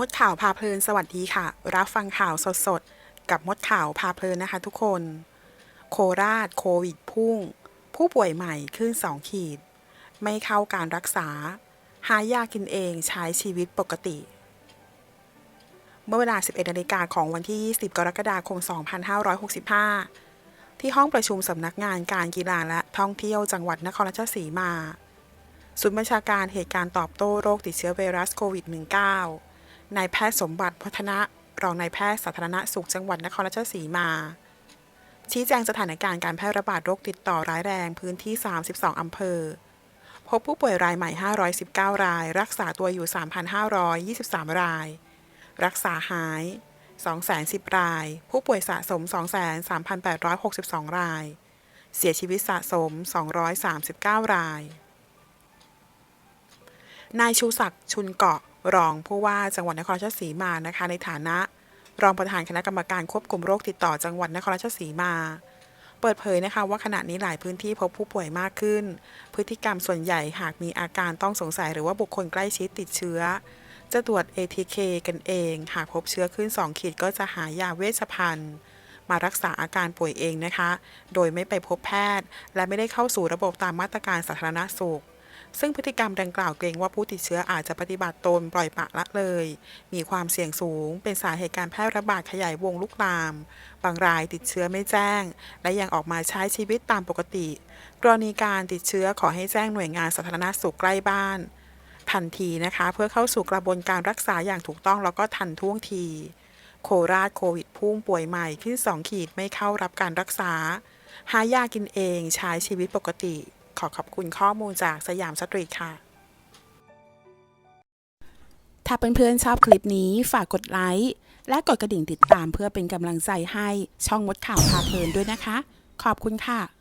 มดข่าวพาเพลินสวัสดีค่ะ รับฟังข่าวสดๆ กับมดข่าวพาเพลินนะคะทุกคน โคราชโควิดพุ่ง ผู้ป่วยใหม่ขึ้น 2 ขีด ไม่เข้าการรักษา หายากินเองใช้ชีวิตปกติ เมื่อเวลา 11นาฬิกาของวันที่ 20 กรกฎาคม 2565 ที่ห้องประชุมสำนักงานการกีฬาและท่องเที่ยวจังหวัดนครราชสีมา ศูนย์บัญชาการเหตุการณ์ตอบโต้โรคติดเชื้อไวรัสโควิด -19 นายแพทย์สมบัติพัฒนะรองนายแพทย์สาธารณสุขจังหวัดนครราชสีมา ชี้แจงสถานการณ์การแพร่ระบาดโรคติดต่อร้ายแรงพื้นที่ 32 อำเภอ พบผู้ป่วยรายใหม่ 519 ราย รักษาตัวอยู่ 3,523 ราย รักษาหาย210 ราย ผู้ป่วยสะสม 23,862 ราย เสียชีวิตสะสม 239 ราย นายชูศักดิ์ชุนเกาะ รองผู้ว่าจังหวัดนครราชสีมานะคะ ในฐานะ รองประธานคณะกรรมการควบคุมโรคติดต่อจังหวัดนครราชสีมา เปิดเผยนะคะว่าขณะนี้หลายพื้นที่พบผู้ป่วยมากขึ้น พฤติกรรมส่วนใหญ่หากมีอาการต้องสงสัยหรือว่าบุคคลใกล้ชิดติดเชื้อ จะตรวจ ATK กันเอง หากพบเชื้อขึ้น 2 ขีดก็จะหายาเวชภัณฑ์มารักษาอาการป่วยเองนะคะ โดยไม่ไปพบแพทย์ และไม่ได้เข้าสู่ระบบตามมาตรการสาธารณสุข ซึ่งพฤติกรรมดังกล่าวเกรงว่าผู้ติดเชื้ออาจจะปฏิบัติตนปล่อยปละละเลย มีความเสี่ยงสูง เป็นสาเหตุการแพร่ระบาดขยายวงลุกลาม บางรายติดเชื้อไม่แจ้ง และยังออกมาใช้ชีวิตตามปกติ กรณีการติดเชื้อขอให้แจ้งหน่วยงานสาธารณสุขใกล้บ้าน ทันทีนะคะ เพื่อเข้าสู่กระบวนการรักษาอย่างถูกต้องแล้วก็ทันท่วงที โคราชโควิดพุ่งป่วยใหม่ขึ้น 2 ขีดไม่เข้ารับการรักษา หายากินเองใช้ชีวิตปกติ ขอขอบคุณข้อมูลจากสยามสตรีทค่ะ ถ้าเพื่อนๆชอบคลิปนี้ฝากกดไลค์และกดกระดิ่งติดตามเพื่อเป็นกำลังใจให้ช่องมดข่าวพาเพลินด้วยนะคะ ขอบคุณค่ะ